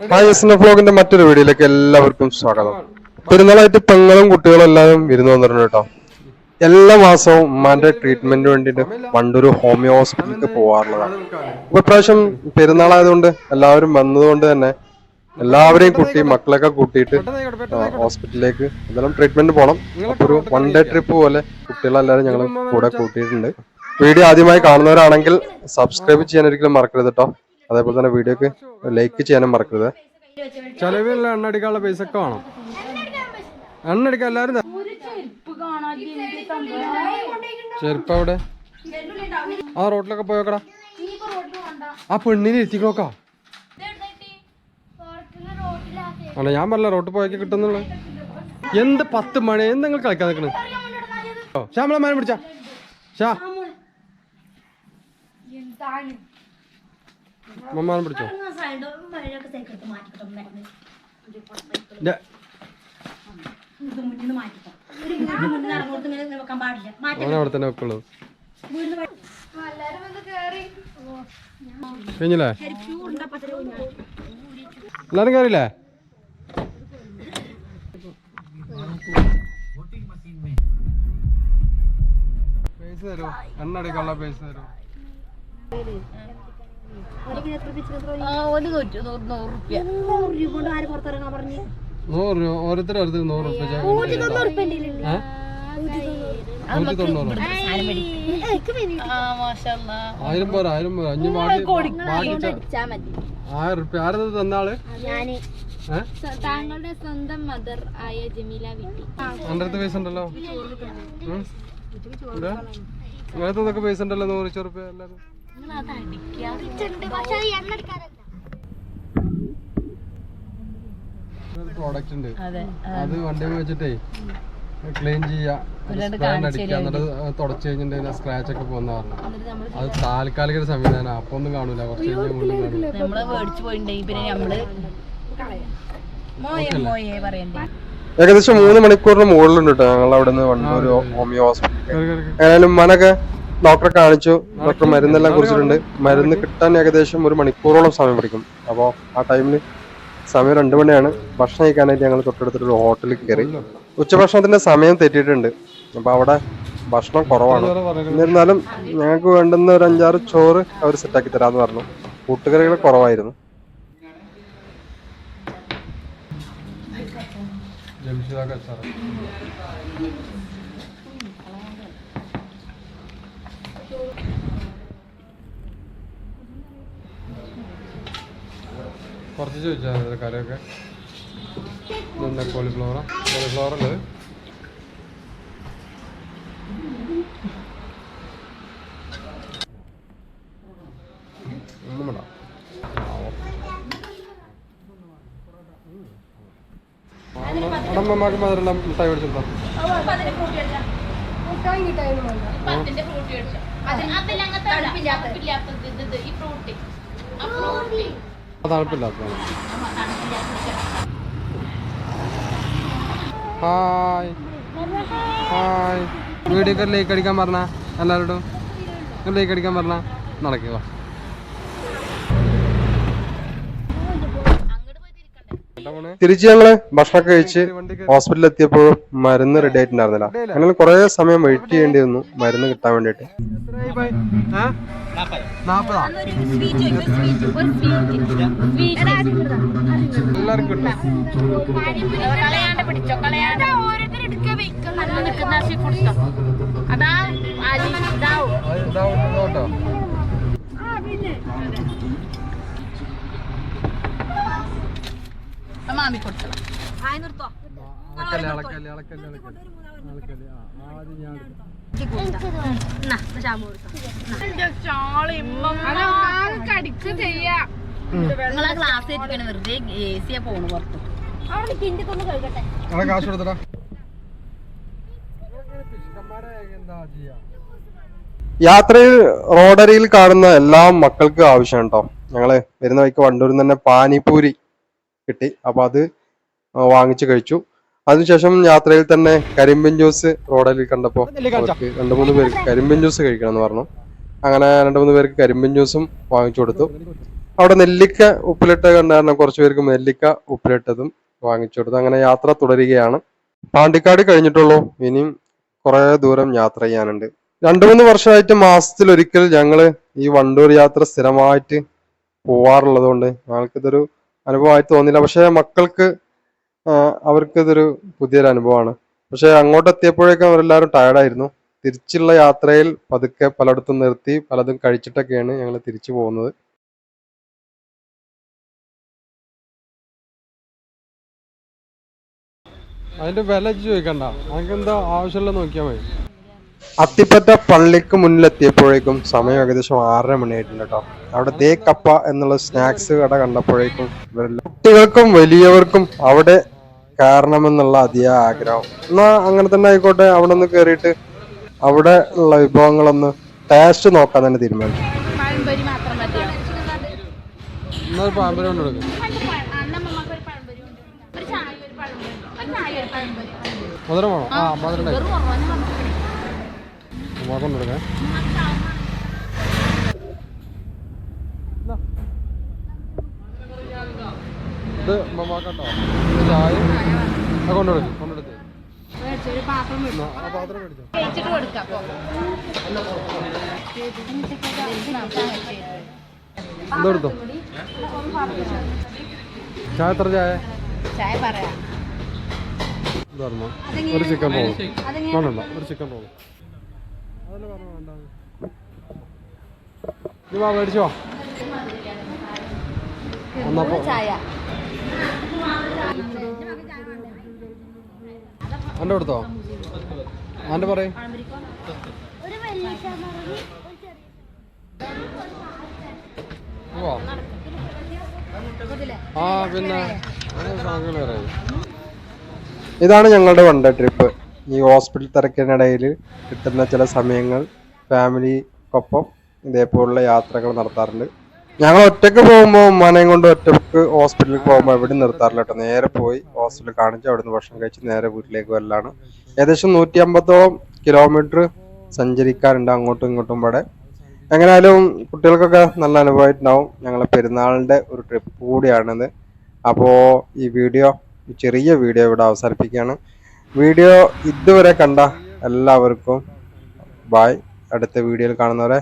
Hi S മറ്റൊരു വീഡിയോയിലേക്ക് എല്ലാവർക്കും സ്വാഗതം. പെരുന്നാളായിട്ട് പെങ്ങളും കുട്ടികളും എല്ലാവരും ഇരുന്ന് വന്നിട്ടുണ്ട് കേട്ടോ. എല്ലാ മാസവും ഉമ്മാന്റെ ട്രീറ്റ്മെന്റിന് വേണ്ടിയിട്ട് പണ്ടൊരു ഹോമിയോ ഹോസ്പിറ്റലിലേക്ക് പോകാറുള്ളതാണ് ഇപ്പൊ ഇപ്രാവശ്യം പെരുന്നാളായതുകൊണ്ട് എല്ലാവരും വന്നതുകൊണ്ട് തന്നെ എല്ലാവരെയും കൂട്ടി മക്കളൊക്കെ കൂട്ടിയിട്ട് ഹോസ്പിറ്റലിലേക്ക് എന്തായാലും ട്രീറ്റ്മെന്റ് പോകണം അപ്പൊ ഒരു വൺ ഡേ ട്രിപ്പ് പോലെ കുട്ടികളെല്ലാവരും ഞങ്ങൾ കൂടെ കൂട്ടിയിട്ടുണ്ട്. വീഡിയോ ആദ്യമായി കാണുന്നവരാണെങ്കിൽ സബ്സ്ക്രൈബ് ചെയ്യാൻ ഒരിക്കലും മറക്കരുത് കേട്ടോ. അതേപോലെ തന്നെ വീഡിയോക്ക് ലൈക്ക് ചെയ്യാനും മറക്കരുത്. ചെലവിലുള്ള എണ്ണടിക്കാനുള്ള പൈസ ഒക്കെ വേണം. എണ്ണടിക്കാൻ എല്ലാരും ചെരുപ്പ് അവിടെ ആ റോട്ടിലൊക്കെ പോയോക്കടാ ആ പെണ്ണിനെ എത്തിക്കോക്കാ അല്ല ഞാൻ പറഞ്ഞ റോട്ട് പോയൊക്കെ കിട്ടുന്നുള്ളു. എന്ത് പത്ത് മണി എന്ത് നിങ്ങൾ കളിക്കാൻ നിൽക്കണ് ഓ ശ്യാമള മാനം പിടിച്ചാ. ഷാ മമ്മാനം പിടിച്ചോ അവിടെ തന്നെ വെക്കുള്ളൂ കഴിഞ്ഞില്ലേ എല്ലാരും കയറിയില്ലേ പൈസ തരോ പേസ് അടിക്കാനുള്ള നൂറ് രൂപ നൂറ് തൊണ്ണൂറ് ആയിരം പോരാ ആയിരം പോരാ. അഞ്ഞു ആയിരം റുപ്യ. ആരത് തന്നാൾ? താങ്കളുടെ സ്വന്തം മദർ ആയ ജമീല വിട്ടി. പൈസ ഉണ്ടല്ലോ? പൈസ ഉണ്ടല്ലോ? നൂറ് റുപ്യ എല്ലാരും പ്രോഡക്റ്റ് ഉണ്ട്. അത് വണ്ടി വെച്ചിട്ടേ ക്ലീൻ ചെയ്യാ. തുടച്ചു കഴിഞ്ഞിട്ട് സ്ക്രാച്ച് ഒക്കെ പോകുന്ന പറഞ്ഞു അത് താൽക്കാലിക ഒരു സംവിധാനം. അപ്പൊ ഒന്നും കാണൂല കുറച്ച് ഏകദേശം മൂന്ന് മണിക്കൂറിന് മുകളിലുണ്ട് കേട്ടോ. ഞങ്ങൾ അവിടെ നിന്ന് വണ്ടി ഹോമിയോ ഹോസ്പിറ്റൽ. ഏതായാലും ഉമ്മാനൊക്കെ ഡോക്ടറെ കാണിച്ചു. ഡോക്ടർ മരുന്നെല്ലാം കുറിച്ചിട്ടുണ്ട്. മരുന്ന് കിട്ടാൻ ഏകദേശം ഒരു മണിക്കൂറോളം സമയം പിടിക്കും. അപ്പോൾ ആ ടൈമിൽ സമയം രണ്ടു മണിയാണ്. ഭക്ഷണം കഴിക്കാനായിട്ട് ഞങ്ങൾ തൊട്ടടുത്തൊരു ഹോട്ടലിൽ കയറി. ഉച്ചഭക്ഷണത്തിന്റെ സമയം തെറ്റിയിട്ടുണ്ട്. അപ്പോൾ അവിടെ ഭക്ഷണം കുറവാണ്. എന്നിരുന്നാലും ഞങ്ങൾക്ക് വേണ്ടുന്ന ഒരു അഞ്ചാറ് ചോറ് അവർ സെറ്റാക്കി തരാമെന്ന് പറഞ്ഞു. കൂട്ടുകറികൾ കുറവായിരുന്നു. ജംഷിദാക്ക് അച്ചാറ് കുറച്ച് ചോദിച്ചാൽ കരയൊക്കെ ഇതെന്താ കോളിഫ്ലവറാ. കോളിഫ്ലവർ ഉണ്ട് അടമ്മമാർക്ക് മധുരമുള്ള മിഠായി മേടിച്ചെടുത്തോ അത് തണുപ്പില്ലാത്തതാണ് ഹായ്. ഹായ്. വീഡിയോ ലൈക്ക് അടിക്കാൻ പറഞ്ഞ എല്ലാവരോടും ലൈക്ക് അടിക്കാൻ പറഞ്ഞ നടക്കുക തിരിച്ച് ഞങ്ങൾ ഭക്ഷണമൊക്കെ കഴിച്ച് ഹോസ്പിറ്റലിൽ എത്തിയപ്പോൾ മരുന്ന് റെഡി ആയിട്ടുണ്ടായിരുന്നില്ല. അങ്ങനെ കുറെ സമയം വെയിറ്റ് ചെയ്യേണ്ടി വന്നു മരുന്ന് കിട്ടാൻ വേണ്ടിട്ട് എല്ലാവർക്കും മാമി കൊടുത്തോ അളക്കല്ലേ അളക്കല്ലേ അളക്കല്ലേ അളക്കല്ലേ അളക്കല്ലേ ആ ആദ്യം ഞാൻ എടുക്കാം. നിങ്ങളാ ക്ലാസ് ഏറ്റിക്കണ വെറുതെ എ സിയാ പോണു പുറത്ത് കാശ് കൊടുത്തടാ. യാത്രയിൽ റോഡരിയിൽ കാണുന്ന എല്ലാ മക്കൾക്കും ആവശ്യം കേട്ടോ ഞങ്ങൾ വരുന്ന വഴിക്ക് വണ്ടൂരിൽ നിന്ന് തന്നെ പാനിപൂരി കിട്ടി. അപ്പൊ അത് വാങ്ങിച്ചു കഴിച്ചു. അതിനുശേഷം യാത്രയിൽ തന്നെ കരിമ്പിൻ ജ്യൂസ് റോഡിൽ കണ്ടപ്പോ അവർക്ക് രണ്ടു മൂന്ന് പേർക്ക് കരിമ്പിൻ ജ്യൂസ് കഴിക്കണം എന്ന് പറഞ്ഞു. അങ്ങനെ രണ്ടു മൂന്ന് പേർക്ക് കരിമ്പിൻ ജ്യൂസും വാങ്ങിച്ചു കൊടുത്തു. അവിടെ നെല്ലിക്ക ഉപ്പിലിട്ട കണ്ടായിരുന്നു. കുറച്ചു കുറച്ച് പേർക്ക് നെല്ലിക്ക ഉപ്പിലിട്ടതും വാങ്ങിച്ചു കൊടുത്തു. അങ്ങനെ യാത്ര തുടരുകയാണ്. പാണ്ടിക്കാട് കഴിഞ്ഞിട്ടുള്ളൂ. ഇനിയും കുറെ ദൂരം യാത്ര ചെയ്യാനുണ്ട്. രണ്ടു മൂന്ന് വർഷമായിട്ട് മാസത്തിൽ ഒരിക്കൽ ഞങ്ങൾ ഈ വണ്ടൂർ യാത്ര സ്ഥിരമായിട്ട് പോവാറുള്ളത് കൊണ്ട് ഞങ്ങൾക്കിതൊരു അനുഭവമായിട്ട് തോന്നില്ല പക്ഷെ മക്കൾക്ക് അവർക്ക് അവർക്കിതൊരു പുതിയൊരു അനുഭവമാണ്. പക്ഷെ അങ്ങോട്ട് എത്തിയപ്പോഴേക്കും അവരെല്ലാവരും ടയർഡായിരുന്നു തിരിച്ചുള്ള യാത്രയിൽ പതുക്കെ പലയിടത്തും നിർത്തി പലതും കഴിച്ചിട്ടൊക്കെയാണ് ഞങ്ങൾ തിരിച്ചു പോകുന്നത്. അതിന്റെ വില ചോദിക്കണ്ട. നമുക്ക് എന്താ ആവശ്യമുള്ള നോക്കിയാൽ മതി. അത്തിപ്പറ്റ പള്ളിക്ക് മുന്നിലെത്തിയപ്പോഴേക്കും സമയം ഏകദേശം ആറര മണിയായിട്ടുണ്ട് കേട്ടോ. അവിടെ ദേ കപ്പ എന്നുള്ള സ്നാക്സ് കട കണ്ടപ്പോഴേക്കും കുട്ടികൾക്കും വലിയവർക്കും അവിടെ കയറണമെന്നുള്ള അതിയായ ആഗ്രഹം. എന്നാ അങ്ങനെ തന്നെ ആയിക്കോട്ടെ അവിടെ ഒന്ന് കയറിയിട്ട് അവിടെ ഉള്ള വിഭവങ്ങളൊന്ന് ടേസ്റ്റ് നോക്കാൻ തന്നെ തീരുമാനിച്ചു. പഴംപൊരി മാത്രം മതിയോ എന്നാ ഒരു പാമ്പരം കൊണ്ട് കൊടുക്കും. അന്നമ്മക്ക് ഒരു പഴംപൊരി ഉണ്ട് ഒരു ചായ ഒരു പഴംപൊരി. ഒരു ചായ ഒരു പഴംപൊരി. മധുരം വേണോ? ആ മധുരം കൊടുക്കേ. ഇത് മമ്മാക്കട്ടോ ചായ ആ കൊണ്ടെടുത്ത് ആ പാത്രം മേടിച്ചോ. ചായ എത്ര ചായ? ചായ പറയാം. ഒരു ചിക്കൻ റോൾ. വേണ്ട. ഒരു ചിക്കൻ റോൾ. അതല്ലേ നീ കൊടുത്തോ? എന്റെ പറയും. ആ പിന്നെ ഇതാണ് ഞങ്ങളുടെ വണ്ട ട്രിപ്പ്. ഈ ഹോസ്പിറ്റൽ തിരക്കിനിടയിൽ കിട്ടുന്ന ചില സമയങ്ങൾ ഫാമിലിക്കൊപ്പം ഇതേപോലുള്ള യാത്രകൾ നടത്താറുണ്ട്. ഞങ്ങൾ ഒറ്റയ്ക്ക് പോകുമ്പോൾ ഉമ്മാനെയും കൊണ്ട് ഒറ്റയ്ക്ക് ഹോസ്പിറ്റലിൽ പോകുമ്പോൾ എവിടെയും നിർത്താറില്ല കേട്ടോ. നേരെ പോയി ഹോസ്പിറ്റലിൽ കാണിച്ച് അവിടുന്ന് ഭക്ഷണം കഴിച്ച് നേരെ വീട്ടിലേക്ക് വരലാണ്. ഏകദേശം നൂറ്റി അമ്പതോളം കിലോമീറ്റർ സഞ്ചരിക്കാറുണ്ട് അങ്ങോട്ടും ഇങ്ങോട്ടും ഇവിടെ. എങ്ങനെയായാലും കുട്ടികൾക്കൊക്കെ നല്ല അനുഭവമായിട്ടുണ്ടാവും ഞങ്ങളെ പെരുന്നാളിന്റെ ഒരു ട്രിപ്പ് കൂടിയാണിത്. അപ്പോൾ ഈ വീഡിയോ ചെറിയ വീഡിയോ ഇവിടെ അവസാനിപ്പിക്കുകയാണ്. വീഡിയോ ഇതുവരെ കണ്ട എല്ലാവർക്കും. ബായ് അടുത്ത വീഡിയോയിൽ കാണുന്നവരെ